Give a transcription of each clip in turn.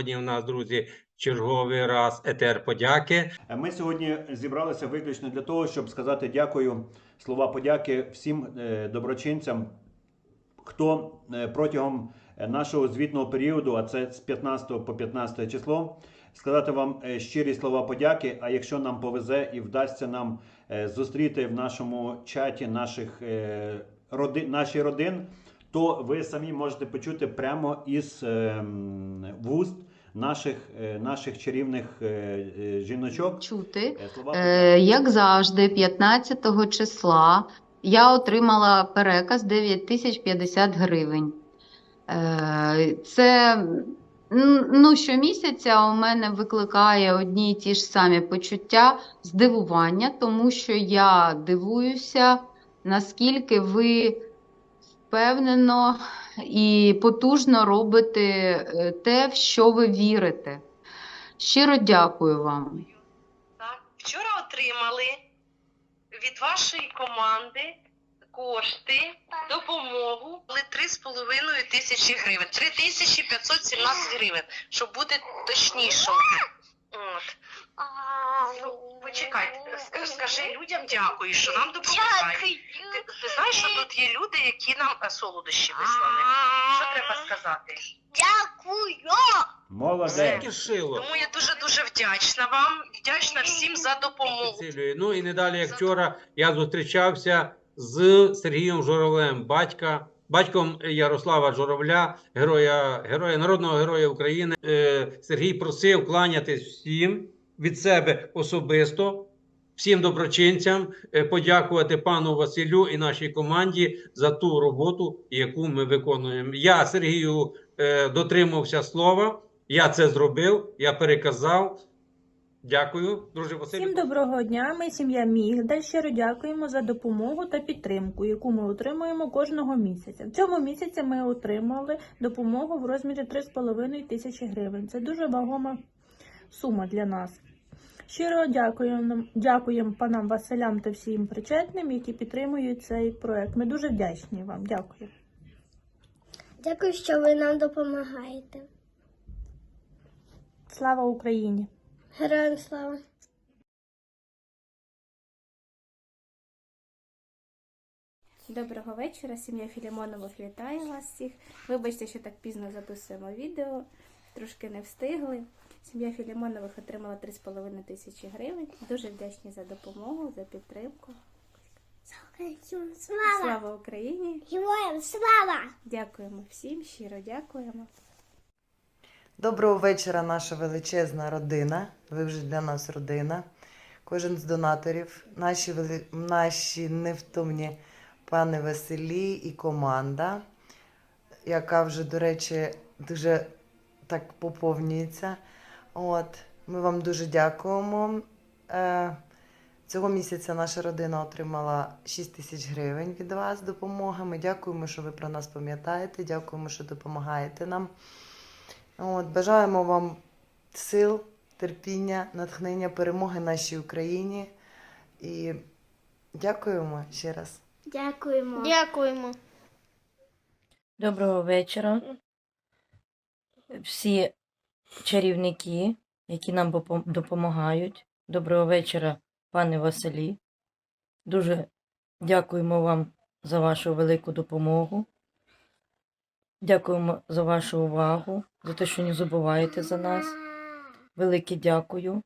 Сьогодні у нас, друзі, черговий раз етер подяки. Е, Ми сьогодні зібралися виключно для того, щоб сказати дякую, слова подяки всім е, доброчинцям, хто е, протягом нашого звітного періоду, а це з 15 по 15 число, сказати вам щирі слова подяки. А якщо нам повезе і вдасться нам зустріти в нашому чаті наших е, роди, наші родин, то ви самі можете почути прямо із ем, вуст наших, е, наших чарівних е, е, жіночок. чути. Е, як завжди, 15 числа я отримала переказ 9050 гривень. Е, це ну, щомісяця у мене викликає одні й ті ж самі почуття здивування, тому що я дивуюся, наскільки ви впевнено і потужно робите е, те, в що ви вірите. Щиро дякую вам. Так, вчора отримали від вашої команди кошти, допомогу, але 3,5 тисячі гривень. 3517 гривень, щоб бути точнішим. От. Ну, почекайте, ск- скажи людям дякую, що нам допомагають. Ти, ти знаєш, що тут є люди, які нам е, солодощі вислали? Що треба сказати? Дякую. Молодець. Шило. Тому я дуже-дуже вдячна вам, вдячна всім за допомогу. Ну і не далі, як вчора, я зустрічався з Сергієм Журавлем, батька, батьком Ярослава Журавля, героя, героя народного героя України. Е, Сергій просив кланятись всім від себе особисто. Всім доброчинцям е, подякувати пану Василю і нашій команді за ту роботу, яку ми виконуємо. Я Сергію е, дотримався слова. Я це зробив, я переказав. Дякую, друже Василю. Всім доброго дня. Ми сім'я Мігдаль. Щиро дякуємо за допомогу та підтримку, яку ми отримуємо кожного місяця. В цьому місяці ми отримали допомогу в розмірі 3,5 тисячі гривень. Це дуже вагома сума для нас. Щиро дякуємо, дякуємо панам Василям та всім причетним, які підтримують цей проект. Ми дуже вдячні вам. Дякую. Дякую, що ви нам допомагаєте. Слава Україні! Героям слава. Доброго вечора, сім'я Філімонових вітає вас всіх. Вибачте, що так пізно записуємо відео, трошки не встигли. Сім'я Філімонових отримала 3,5 тисячі гривень. Дуже вдячні за допомогу, за підтримку. Слава! Слава Україні! Героям слава! Дякуємо всім, щиро дякуємо. Доброго вечора, наша величезна родина. Ви вже для нас родина. Кожен з донаторів, наші, вели... наші невтомні пани Василі і команда, яка вже, до речі, дуже так поповнюється. От, ми вам дуже дякуємо. Е, Цього місяця наша родина отримала 6 тисяч гривень від вас допомоги. Ми дякуємо, що ви про нас пам'ятаєте. Дякуємо, що допомагаєте нам. От, бажаємо вам сил, терпіння, натхнення, перемоги нашій Україні. І дякуємо ще раз. Дякуємо. Дякуємо. Доброго вечора. Всі чарівники, які нам допомагають. Доброго вечора, пане Василі. Дуже дякуємо вам за вашу велику допомогу. Дякуємо за вашу увагу, за те, що не забуваєте за нас. Велике дякую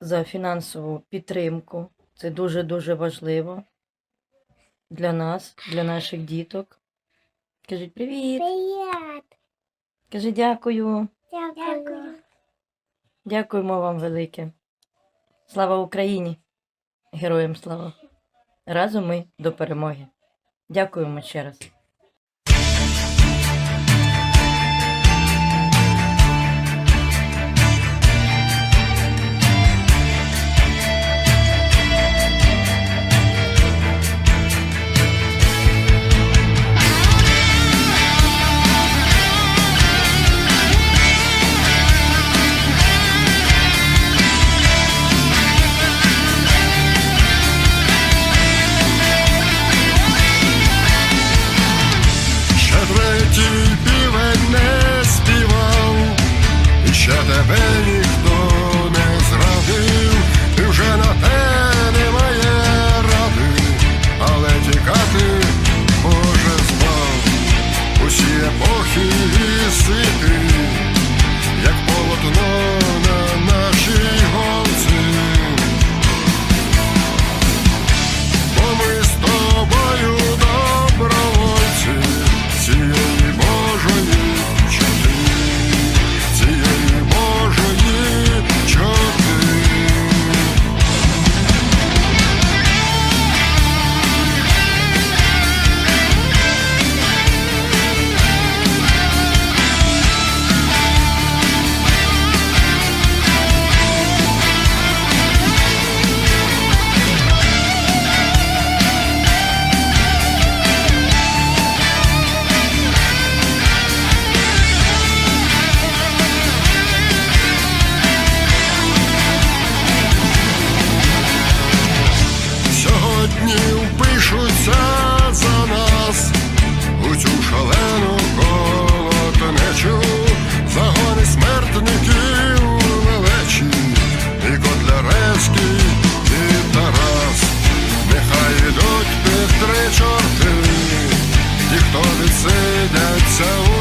за фінансову підтримку. Це дуже-дуже важливо для нас, для наших діток. Кажіть привіт. Привіт. Кажи дякую. Дякую. Дякуємо вам велике. Слава Україні! Героям слава! Разом ми до перемоги. Дякуємо ще раз. já tá velho. Say that so